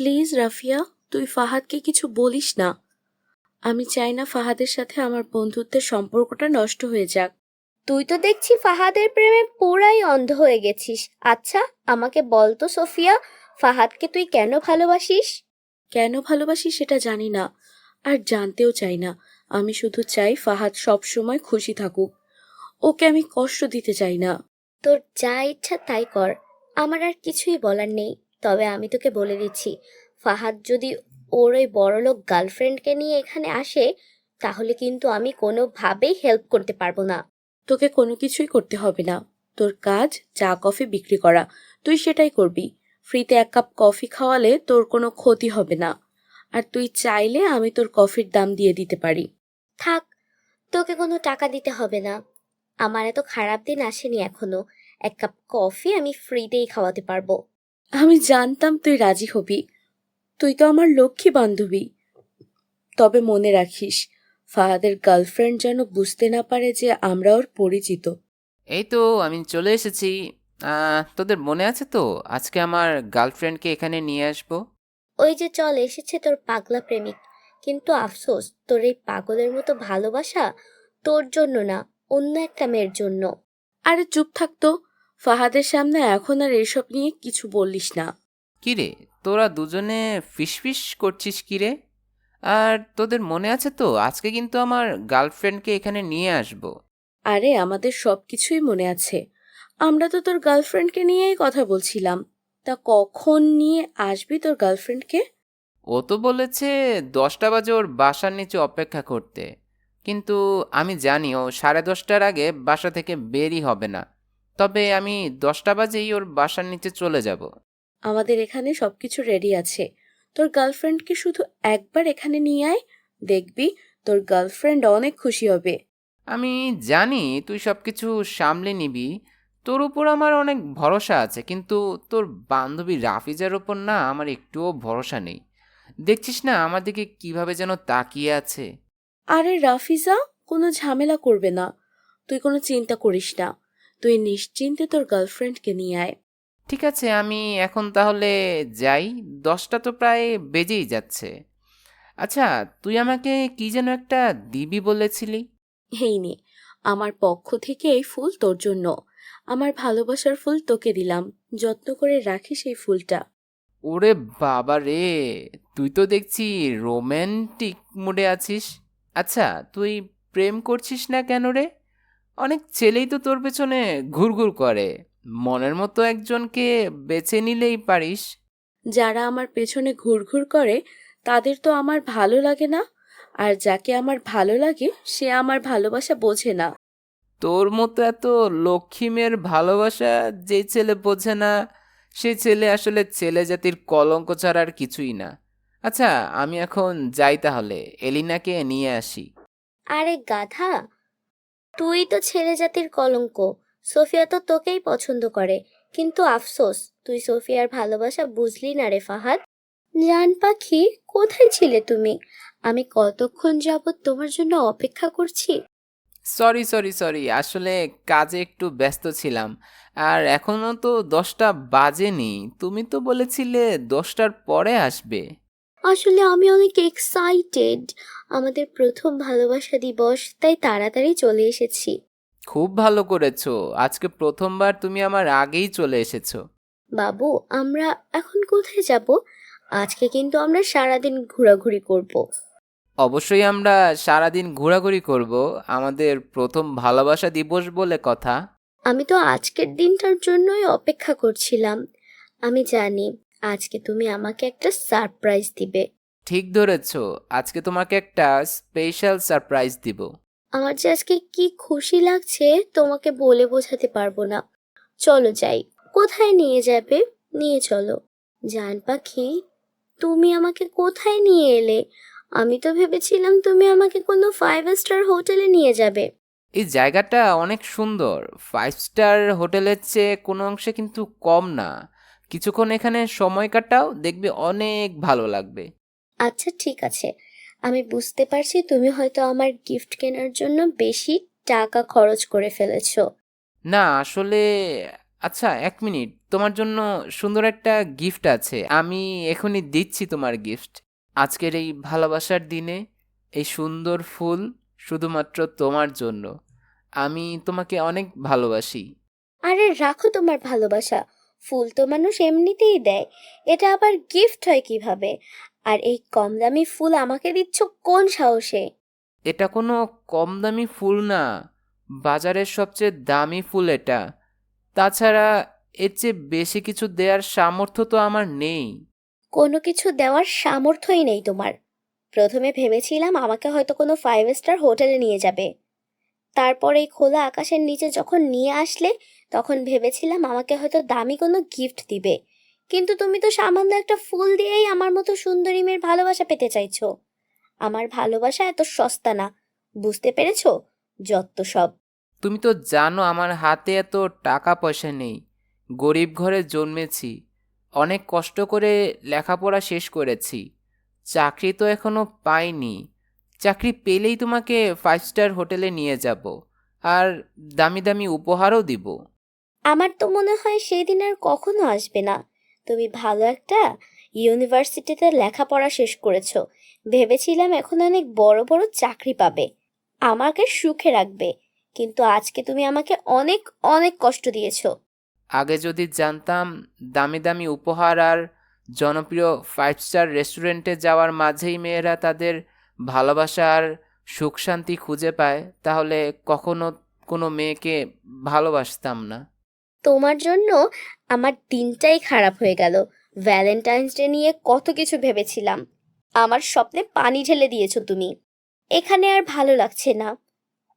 Please Rafia তুই ফাহাদকে কিছু বলিস না। আমি চাই না ফাহাদের সাথে আমার বন্ধুত্বের সম্পর্কটা নষ্ট হয়ে যাক। তুই তো দেখছি ফাহাদের প্রেমে পুরাই অন্ধ হয়ে গেছিস। আচ্ছা আমাকে বল তো সোফিয়া ফাহাদকে তুই কেন ভালোবাসিস? কেন ভালোবাসি সেটা জানি না আর জানতেও চাই না। আমি শুধু চাই ফাহাদ সব সময় খুশি থাকুক। ওকে আমি কষ্ট দিতে চাই না। তোর যা ইচ্ছা তাই কর। আমার আর কিছুই বলার নেই। তবে আমি তোকে বলে দিচ্ছি ফাহাদ যদি ওর ওই বড়লোক গার্লফ্রেন্ডকে নিয়ে এখানে আসে তাহলে কিন্তু আমি কোনোভাবেই হেল্প করতে পারব না। তোকে কোনো কিছুই করতে হবে না। তোর কাজ চা কফি বিক্রি করা। তুই সেটাই করবি। ফ্রিতে এক কাপ কফি খাওয়ালে তোর কোনো ক্ষতি হবে না। আর তুই চাইলে আমি তোর কফির দাম দিয়ে দিতে পারি। থাক তোকে কোনো টাকা দিতে হবে না। আমার এত খারাপ দিন আসেনি এখনও। এক কাপ কফি আমি ফ্রিতেই খাওয়াতে পারব। আমি জানতাম তুই রাজি হবি। তুই তো আমার লক্ষ্মী বান্ধবী। তবে মনে রাখিস ফাহাদের গার্লফ্রেন্ড যেন বুঝতে না পারে যে আমরা ওর পরিচিত। এই তো আমি চলে এসেছি। আহ, তোদের মনে আছে তো? আজকে আমার গার্লফ্রেন্ডকে এখানে নিয়ে আসব। ওই যে চল এসেছে তোর পাগলা প্রেমিক। কিন্তু আফসোস তোর এই পাগলের মতো ভালোবাসা তোর জন্য না অন্য একটা মেয়ের জন্য। আরে চুপ থাকতো ফাহাদের সামনে এখন আর এসব নিয়ে কিছু বললিস না। কিরে তোরা দুজনে ফিসফিস করছিস কিরে আর তোদের মনে আছে তো আজকে কিন্তু আমার গার্লফ্রেন্ডকে এখানে নিয়ে আসব। আরে আমাদের সব কিছুই মনে আছে। আমরা তো তোর গার্লফ্রেন্ডকে নিয়েই কথা বলছিলাম। তা কখন নিয়ে আসবি তোর গার্লফ্রেন্ডকে? ও তো বলেছে দশটা বাজে ওর বাসার নিচে অপেক্ষা করতে। কিন্তু আমি জানি ও সাড়ে দশটার আগে বাসা থেকে বেরই হবে না। তবে আমি দশটা বাজেই ওর বাসার নিচে চলে যাব। আমাদের এখানে সবকিছু রেডি আছে। তোর গার্লফ্রেন্ডকে শুধু একবার এখানে নিয়ে আয়? দেখবি তোর গার্লফ্রেন্ড অনেক খুশি হবে। আমি জানি তুই সব কিছু সামলে নিবি। তোর উপর আমার অনেক ভরসা আছে কিন্তু তোর বান্ধবী রাফিজার ওপর না আমার একটুও ভরসা নেই। দেখছিস না আমার দিকে কীভাবে যেন তাকিয়ে আছে? আরে রাফিজা কোনো ঝামেলা করবে না। তুই কোনো চিন্তা করিস না। তুই নিশ্চিন্তে তোর গার্লফ্রেন্ডকে নিয়ে আয়। ঠিক আছে আমি এখন তাহলে যাই। দশটা তো প্রায় বেজেই যাচ্ছে। আচ্ছা তুই আমাকে কি যেন একটা দিবি বলেছিলি? এই নে আমার পক্ষ থেকে এই ফুল তোর জন্য। আমার ভালোবাসার ফুল তোকে দিলাম। যত্ন করে রাখিস এই ফুলটা। ওরে বাবা রে তুই তো দেখছি রোম্যান্টিক মুডে আছিস। আচ্ছা তুই প্রেম করছিস না কেন রে? অনেক ছেলেই তো তোর পেছনে ঘুরঘুর করে। মনের মতো একজনকে বেছে নিলেই পারিস। যারা আমার পেছনে ঘুরঘুর করে তাদের তো আমার ভালো লাগে না। আর যাকে আমার ভালো লাগে সে আমার ভালোবাসা বোঝে না। তোর মতো এত লক্ষ্মীমের ভালোবাসা যে ছেলে বোঝে না সে ছেলে আসলে ছেলে জাতির কলঙ্ক ছাড়া আর কিছুই না। আচ্ছা আমি এখন যাই তাহলে এলিনাকে নিয়ে আসি। আরে গাধা তুই তো ছেলে জাতির কলঙ্ক। সোফিয়া তো তোকেই পছন্দ করে। কিন্তু আফসোস, তুই সোফিয়ার ভালোবাসা বুঝলি না রে ফাহাদ? জান পাখি, কোথায় ছিলে তুমি? আমি কতক্ষণ যাবত তোমার জন্য অপেক্ষা করছি? সরি সরি সরি, আসলে কাজে একটু ব্যস্ত ছিলাম। আর এখনও তো দশটা বাজেনি। তুমি তো বলেছিলে দশটার পরে আসবে। আসলে আমি অনেক এক্সাইটেড আমাদের প্রথম ভালোবাসা দিবস তাই তাড়াতাড়ি চলে এসেছি। খুব ভালো করেছ। আজকে প্রথমবার তুমি আমার আগেই চলে এসেছ। বাবু আমরা এখন কোথায় যাব? আজকে কিন্তু আমরা সারাদিন ঘোরাঘুরি করব। অবশ্যই আমরা সারাদিন ঘোরাঘুরি করব। আমাদের প্রথম ভালোবাসা দিবস বলে কথা। আমি তো আজকের দিনটার জন্যই অপেক্ষা করছিলাম। আমি জানি আজকে তুমি আমাকে একটা সারপ্রাইজ দিবে। ঠিক ধরেছ আজকে তোমাকে একটা স্পেশাল সারপ্রাইজ দিব। আমার যে আজকে কি খুশি লাগছে তোমাকে বলে বোঝাতে পারব না। চলো যাই কোথায় নিয়ে যাবে? নিয়ে চলো। জান পাখি তুমি আমাকে কোথায় নিয়ে এলে? আমি তো ভেবেছিলাম তুমি আমাকে কোনো ফাইভ স্টার হোটেলে নিয়ে যাবে। এই জায়গাটা অনেক সুন্দর। ফাইভ স্টার হোটেলের চেয়ে কোনো অংশে কিন্তু কম না। কিছুক্ষণ এখানে সময় কাটাও দেখবে অনেক ভালো লাগবে। আচ্ছা ঠিক আছে। আমি বুঝতে পারছি তুমি হয়তো আমার গিফট কেনার জন্য বেশি টাকা খরচ করে ফেলেছো। না আসলে আচ্ছা এক মিনিট। তোমার জন্য সুন্দর একটা গিফট আছে। আমি এখনই দিচ্ছি তোমার গিফট। আজকের এই ভালোবাসার দিনে এই সুন্দর ফুল শুধুমাত্র তোমার জন্য। আমি তোমাকে অনেক ভালোবাসি। আরে রাখো তোমার ভালোবাসা। ফুল তো মানুষ এমনিতেই দেয়। এটা আবার গিফট হয় কীভাবে? আর এই কম দামি ফুল আমাকে দিচ্ছ কোন সাহসে? এটা কোনো কম দামি ফুল না বাজারের সবচেয়ে দামি ফুল এটা। তাছাড়া এর চেয়ে বেশি কিছু দেওয়ার সামর্থ্য তো আমার নেই। কোনো কিছু দেওয়ার সামর্থ্যই নেই তোমার। প্রথমে ভেবেছিলাম আমাকে হয়তো কোনো ফাইভ স্টার হোটেলে নিয়ে যাবে। তারপর এই খোলা আকাশের নিচে যখন নিয়ে আসলে তখন ভেবেছিলাম আমাকে হয়তো দামি কোনো গিফট দিবে। কিন্তু তুমি তো সামান্য একটা ফুল দিয়েই আমার মতো সুন্দরী মেয়ের ভালোবাসা পেতে চাইছো। আমার ভালোবাসা এত সস্তা না, বুঝতে পেরেছ? যত সব। তুমি তো জানো আমার হাতে এত টাকা পয়সা নেই, গরিব ঘরে জন্মেছি, অনেক কষ্ট করে লেখাপড়া শেষ করেছি, চাকরি তো এখনও পাইনি, চাকরি পেলেই তোমাকে ফাইভ স্টার হোটেলে নিয়ে যাব, আর দামি দামি উপহারও দিব। আমার তো মনে হয় সেই দিন আর কখনো আসবে না। তুমি ভালো একটা ইউনিভার্সিটিতে লেখাপড়া শেষ করেছ। ভেবেছিলাম এখন অনেক বড় বড় চাকরি পাবে। আমাকে সুখে রাখবে। কিন্তু আজকে তুমি আমাকে অনেক অনেক কষ্ট দিয়েছ। আগে যদি জানতাম দামি দামি উপহার আর জনপ্রিয় ফাইভ স্টার রেস্টুরেন্টে যাওয়ার মাঝেই মেয়েরা তাদের ভালোবাসা আর সুখ শান্তি খুঁজে পায়, তাহলে কখনো কোনো মেয়েকে ভালোবাসতাম না। তোমার জন্য আমার দিনটাই খারাপ হয়ে গেল। ভ্যালেন্টাইন্স ডে নিয়ে কত কিছু ভেবেছিলাম। আমার স্বপ্নে পানি ঢেলে দিয়েছ তুমি। এখানে আর ভালো লাগছে না।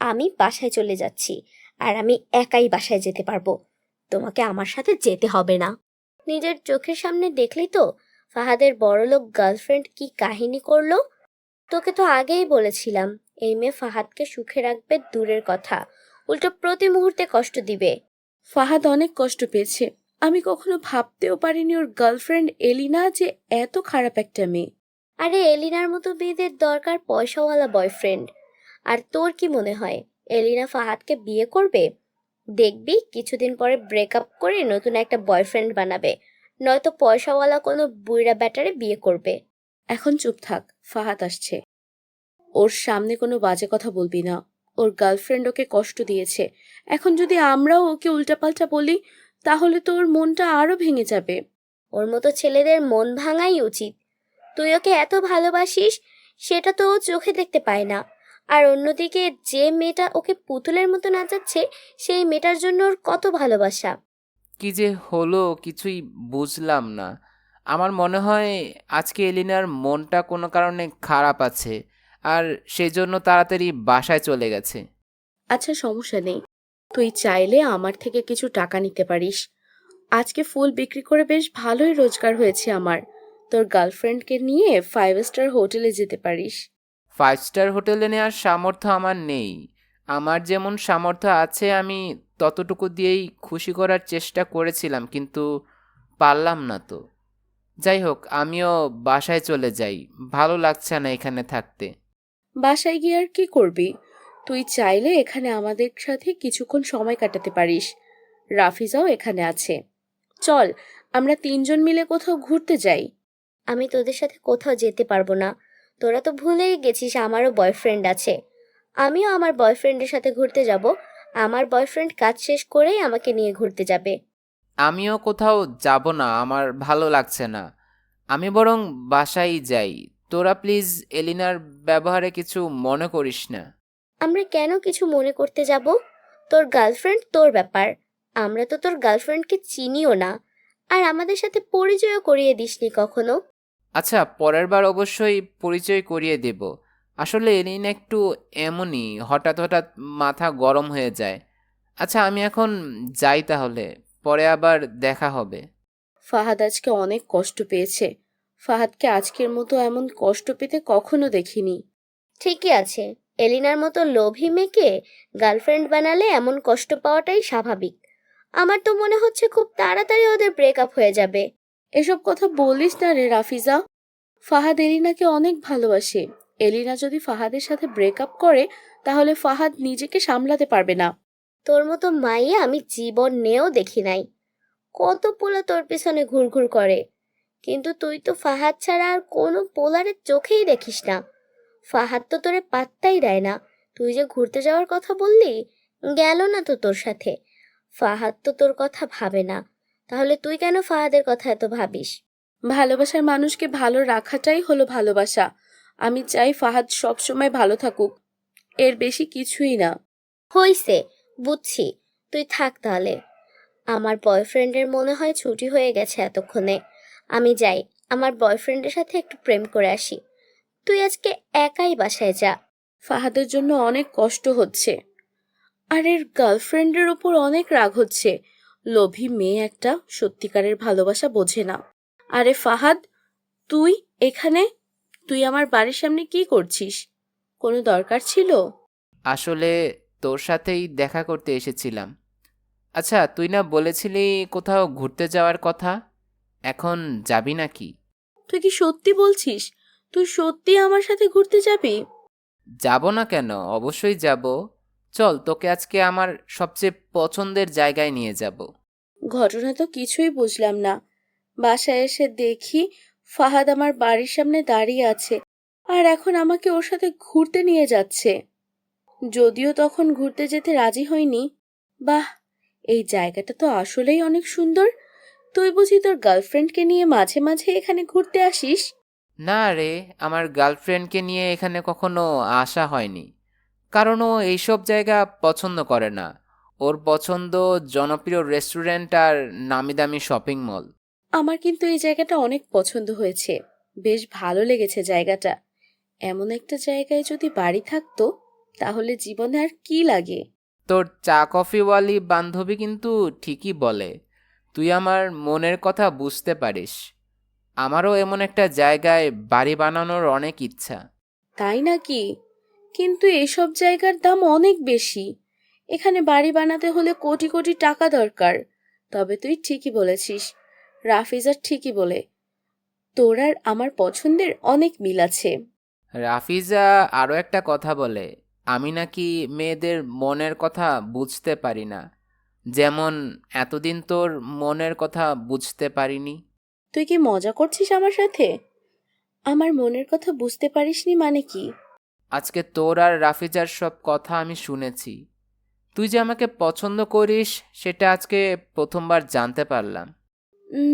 আমি বাসায় চলে যাচ্ছি আর আমি একাই বাসায় যেতে পারব। তোমাকে আমার সাথে যেতে হবে না। নিজের চোখের সামনে দেখলি তো, ফাহাদের বড়লোক গার্লফ্রেন্ড কি কাহিনী করল? তোকে তো আগেই বলেছিলাম, এই মেয়ে ফাহাদকে সুখে রাখবে দূরের কথা। উল্টো প্রতি মুহূর্তে কষ্ট দিবে। ফাহাদ অনেক কষ্ট পেয়েছে। আমি কখনো ভাবতেও পারিনি ওর গার্লফ্রেন্ড এলিনা যে এত খারাপ একটা মেয়ে। আরে এলিনার মতো মেয়েদের দরকার পয়সাওয়ালা বয়ফ্রেন্ড আর তোর কি মনে হয় এলিনা ফাহাদকে বিয়ে করবে? দেখবি কিছুদিন পরে ব্রেকআপ করে নতুন একটা বয়ফ্রেন্ড বানাবে নয়তো পয়সাওয়ালা কোনো বুইরা ব্যাটারে বিয়ে করবে। এখন চুপ থাক ফাহাদ আসছে। ওর সামনে কোনো বাজে কথা বলবি না। ওর গার্লফ্রেন্ড ওকে কষ্ট দিয়েছে। এখন যদি আমরাও ওকে উল্টাপাল্টা বলি, তাহলে তো ওর মনটা আরও ভেঙে যাবে। ওর মতো ছেলেদের মন ভাঙাই উচিত। তুই ওকে এত ভালোবাসিস, সেটা তো ও চোখে দেখতে পায় না। আর অন্যদিকে যে মেয়েটা ওকে পুতুলের মতো নাচাচ্ছে, সেই মেয়েটার জন্য ওর কত ভালোবাসা। কি যে হলো কিছুই বুঝলাম না। আমার মনে হয় আজকে এলিনার মনটা কোনো কারণে খারাপ আছে। আর সেই জন্য তাড়াতাড়ি বাসায় চলে গেছে। আচ্ছা সমস্যা নেই। তুই চাইলে আমার থেকে কিছু টাকা নিতে পারিস। আজকে ফুল বিক্রি করে বেশ ভালোই রোজগার হয়েছে আমার। তোর গার্লফ্রেন্ডকে নিয়ে ফাইভ স্টার হোটেলে যেতে পারিস। ফাইভ স্টার হোটেলে নেওয়ার সামর্থ্য আমার নেই। আমার যেমন সামর্থ্য আছে আমি ততটুকু দিয়েই খুশি করার চেষ্টা করেছিলাম কিন্তু পারলাম না তো। যাই হোক আমিও বাসায় চলে যাই। ভালো লাগছে না এখানে থাকতে। বাসায় গিয়ে আর কি করবি? তুই চাইলে এখানে আমাদের সাথে কিছুক্ষণ সময় কাটাতে পারিস। রাফিজাও এখানে আছে। চল আমরা তিনজন মিলে কোথাও ঘুরতে যাই। আমি তোদের সাথে কোথাও যেতে পারব না। তোরা তো ভুলেই গেছিস আমারও বয়ফ্রেন্ড আছে। আমিও আমার বয়ফ্রেন্ডের সাথে ঘুরতে যাব। আমার বয়ফ্রেন্ড কাজ শেষ করেই আমাকে নিয়ে ঘুরতে যাবে। আমিও কোথাও যাব না আমার ভালো লাগছে না। আমি বরং বাসায় যাই। তোরা প্লিজ এলিনার ব্যবহারে কিছু মনে করিস না। আমরা কেন কিছু মনে করতে যাব? তোর গার্লফ্রেন্ড তোর ব্যাপার। আমরা তো তোর গার্লফ্রেন্ডকে চিনিও না। আর আমাদের সাথে পরিচয়ও করিয়ে দিসনি কখনো। আচ্ছা পরের বার অবশ্যই পরিচয় করিয়ে দেব। আসলে এলিনা একটু এমনই হঠাৎ হঠাৎ মাথা গরম হয়ে যায়। আচ্ছা আমি এখন যাই তাহলে পরে আবার দেখা হবে। ফাহাদ আজকে অনেক কষ্ট পেয়েছে। ফাহাদকে আজকের মতো এমন কষ্ট পেতে কখনো দেখিনি। ঠিকই আছে এলিনার মতো লোভী মেয়েকে গার্লফ্রেন্ড বানালে এমন কষ্ট পাওয়াটাই স্বাভাবিক। আমার তো মনে হচ্ছে খুব তাড়াতাড়ি ওদের ব্রেকআপ হয়ে যাবে। এসব কথা বলিস না রে রাফিজা। ফাহাদ এলিনাকে অনেক ভালোবাসে। এলিনা যদি ফাহাদের সাথে ব্রেকআপ করে তাহলে ফাহাদ নিজেকে সামলাতে পারবে না। তোর মতো মাইয়া আমি জীবন নেও দেখি নাই। কত পোলা তোর পেছনে ঘুরঘুর করে। কিন্তু তুই তো ফাহাদ ছাড়া আর কোনো পোলারের চোখেই দেখিস না। ফাহাদ তো তোরে পাত্তাই দেয় না। তুই যে ঘুরতে যাওয়ার কথা বললি গেল না তো তোর সাথে। ফাহাদ তো তোর কথা ভাবে না। তাহলে তুই কেন ফাহাদের কথা এত ভাবিস? ভালোবাসার মানুষকে ভালো রাখাটাই হলো ভালোবাসা। আমি চাই ফাহাদ সবসময় ভালো থাকুক। এর বেশি কিছুই না। হইছে বুঝছি। তুই থাক তাহলে। আমার বয়ফ্রেন্ডের মনে হয় ছুটি হয়ে গেছে এতক্ষণে। আমি যাই আমার বয়ফ্রেন্ডের সাথে একটু প্রেম করে আসি। তুই আজকে একাই বাসায় যা। ফাহাদের জন্য অনেক কষ্ট হচ্ছে। আর এর গার্লফ্রেন্ডের ওপর অনেক রাগ হচ্ছে। লোভী মেয়ে একটা সত্যিকারের ভালোবাসা বোঝে না। আরে ফাহাদ তুই এখানে? তুই আমার বাড়ির সামনে কি করছিস? কোনো দরকার ছিল? আসলে তোর সাথেই দেখা করতে এসেছিলাম। আচ্ছা তুই না বলেছিলি কোথাও ঘুরতে যাওয়ার কথা? এখন যাবি নাকি? তুই কি সত্যি বলছিস? তুই সত্যি আমার সাথে ঘুরতে যাবি? যাব না কেন? অবশ্যই যাব। চল তোকে আজকে আমার সবচেয়ে পছন্দের জায়গায় নিয়ে যাব। ঘটনা তো কিছুই বুঝলাম না। বাসায় এসে দেখি ফাহাদ আমার বাড়ির সামনে দাঁড়িয়ে আছে আর এখন আমাকে ওর সাথে ঘুরতে নিয়ে যাচ্ছে। যদিও তখন ঘুরতে যেতে রাজি হয়নি। বাহ এই জায়গাটা তো আসলেই অনেক সুন্দর। তুই বুঝি তোর গার্লফ্রেন্ডকে নিয়ে মাঝে মাঝে এখানে ঘুরতে আসিস? না রে আমার গার্লফ্রেন্ডকে নিয়ে এখানে কখনো আসা হয়নি। কারণ ও এইসব জায়গা পছন্দ করে না। ওর পছন্দ জনপ্রিয় রেস্টুরেন্ট আর নামি দামি শপিং মল। আমার কিন্তু এই জায়গাটা অনেক পছন্দ হয়েছে। বেশ ভালো লেগেছে জায়গাটা। এমন একটা জায়গায় যদি বাড়ি থাকতো তাহলে জীবনে আর কি লাগে? তোর চা কফিওয়ালি বান্ধবী কিন্তু ঠিকই বলে। তুই আমার মনের কথা বুঝতে পারিস। আমারও এমন একটা জায়গায় বাড়ি বানানোর অনেক ইচ্ছা। তাই নাকি? কিন্তু এসব জায়গার দাম অনেক বেশি। এখানে বাড়ি বানাতে হলে কোটি কোটি টাকা দরকার। তবে তুই ঠিকই বলেছিস রাফিজার ঠিকই বলে তোর আর আমার পছন্দের অনেক মিল আছে। রাফিজা আরও একটা কথা বলে আমি নাকি মেয়েদের মনের কথা বুঝতে পারি না। যেমন এতদিন তোর মনের কথা বুঝতে পারিনি। তুই কি মজা করছিস আমার সাথে? আমার মনের কথা বুঝতে পারিসনি মানে কি? আজকে তোর আর রাফিজার সব কথা আমি শুনেছি। তুই যে আমাকে পছন্দ করিস সেটা আজকে প্রথমবার জানতে পারলাম।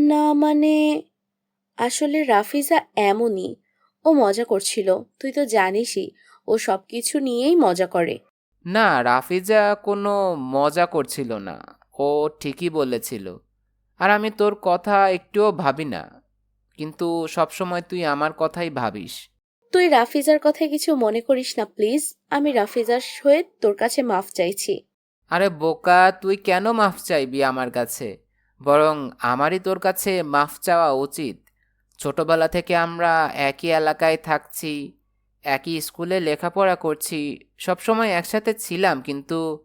না মানে আসলে রাফিজা এমনই। ও মজা করছিল তুই তো জানিসই ও সব কিছু নিয়েই মজা করে। না রাফিজা কোনো মজা করছিল না। ও ঠিকই বলেছিল। আর আমি তোর কথা একটুও ভাবি না। কিন্তু সবসময় তুই আমার কথাই ভাবিস। তুই রাফিজার কথায় কিছু মনে করিস না প্লিজ। আমি রাফিজার সহিত তোর কাছে মাফ চাইছি। আরে বোকা তুই কেন মাফ চাইবি আমার কাছে? বরং আমারই তোর কাছে মাফ চাওয়া উচিত। ছোটবেলা থেকে আমরা একই এলাকায় থাকছি একই স্কুলে লেখাপড়া করছি সবসময় একসাথে ছিলাম কিন্তু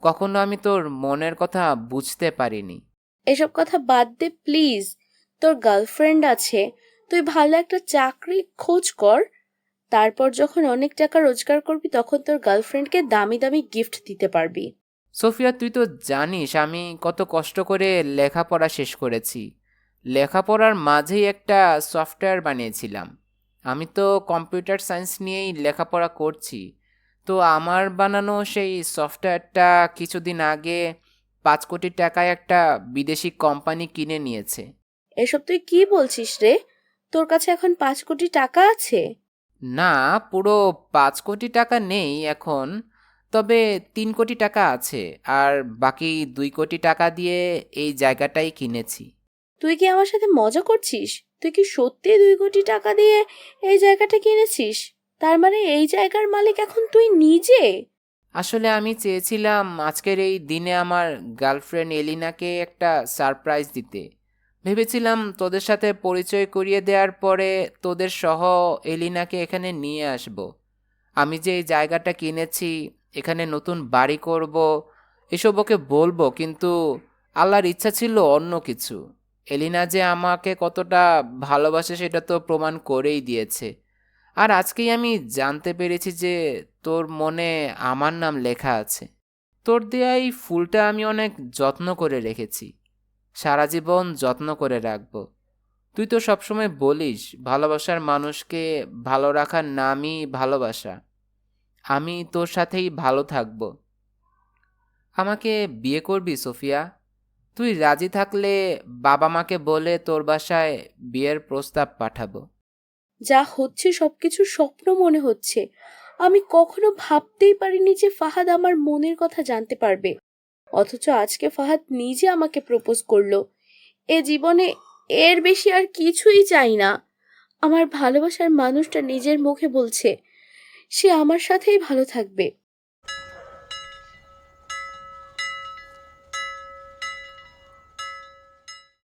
কখনো আমি তোর মনের কথা বুঝতে পারিনি। এসব কথা বাদ দে প্লিজ। তোর গার্লফ্রেন্ড আছে তুই ভালো একটা চাকরি খোঁজ কর। তারপর যখন অনেক টাকা রোজগার করবি তখন তোর গার্লফ্রেন্ডকে দামি দামি গিফট দিতে পারবি। সোফিয়া তুই তো জানিস আমি কত কষ্ট করে লেখাপড়া শেষ করেছি। লেখাপড়ার মাঝেই একটা সফটওয়্যার বানিয়েছিলাম। আমি তো কম্পিউটার সায়েন্স নিয়েই লেখাপড়া করছি। তো আমার বানানো সেই সফটওয়্যারটা কিছুদিন আগে পাঁচ কোটি টাকায় একটা বিদেশি কোম্পানি কিনে নিয়েছে। এসব তুই কি বলছিস রে? তোর কাছে এখন পাঁচ কোটি টাকা আছে? না পুরো পাঁচ কোটি টাকা নেই এখন তবে তিন কোটি টাকা আছে আর বাকি দুই কোটি টাকা দিয়ে এই জায়গাটাই কিনেছি। তুই কি আমার সাথে মজা করছিস? তুই কি সত্যি দুই কোটি টাকা দিয়ে এই জায়গাটা কিনেছিস? তার মানে এই জায়গার মালিক এখন তুই নিজে? আসলে আমি চেয়েছিলাম আজকের এই দিনে আমার গার্লফ্রেন্ড এলিনাকে একটা সারপ্রাইজ দিতে। ভেবেছিলাম তোদের সাথে পরিচয় করিয়ে দেওয়ার পরে তোদের সহ এলিনাকে এখানে নিয়ে আসব। আমি যে এই জায়গাটা কিনেছি, এখানে নতুন বাড়ি করব, এসব ওকে বলব, কিন্তু আল্লাহর ইচ্ছা ছিল অন্য কিছু। এলিনা যে আমাকে কতটা ভালোবাসে সেটা তো প্রমাণ করেই দিয়েছে। আর আজকেই আমি জানতে পেরেছি যে তোর মনে আমার নাম লেখা আছে। তোর দেয়া এই ফুলটা আমি অনেক যত্ন করে রেখেছি। সারা জীবন যত্ন করে রাখব। তুই তো সবসময় বলিস, ভালোবাসার মানুষকে ভালো রাখার নামই ভালোবাসা। আমি তোর সাথেই ভালো থাকব। আমাকে বিয়ে করবি, সোফিয়া? তুই রাজি থাকলে বাবা মাকে বলে তোর বাসায় বিয়ের প্রস্তাব পাঠাবো। যা হচ্ছে সবকিছু স্বপ্ন মনে হচ্ছে। আমি কখনো ভাবতেই পারিনি যে ফাহাদ আমার মনের কথা জানতে পারবে। অথচ আজকে ফাহাদ নিজে আমাকে প্রপোজ করল। এ জীবনে এর বেশি আর কিছুই চাই না। আমার ভালোবাসার মানুষটা নিজের মুখে বলছে, সে আমার সাথেই ভালো থাকবে।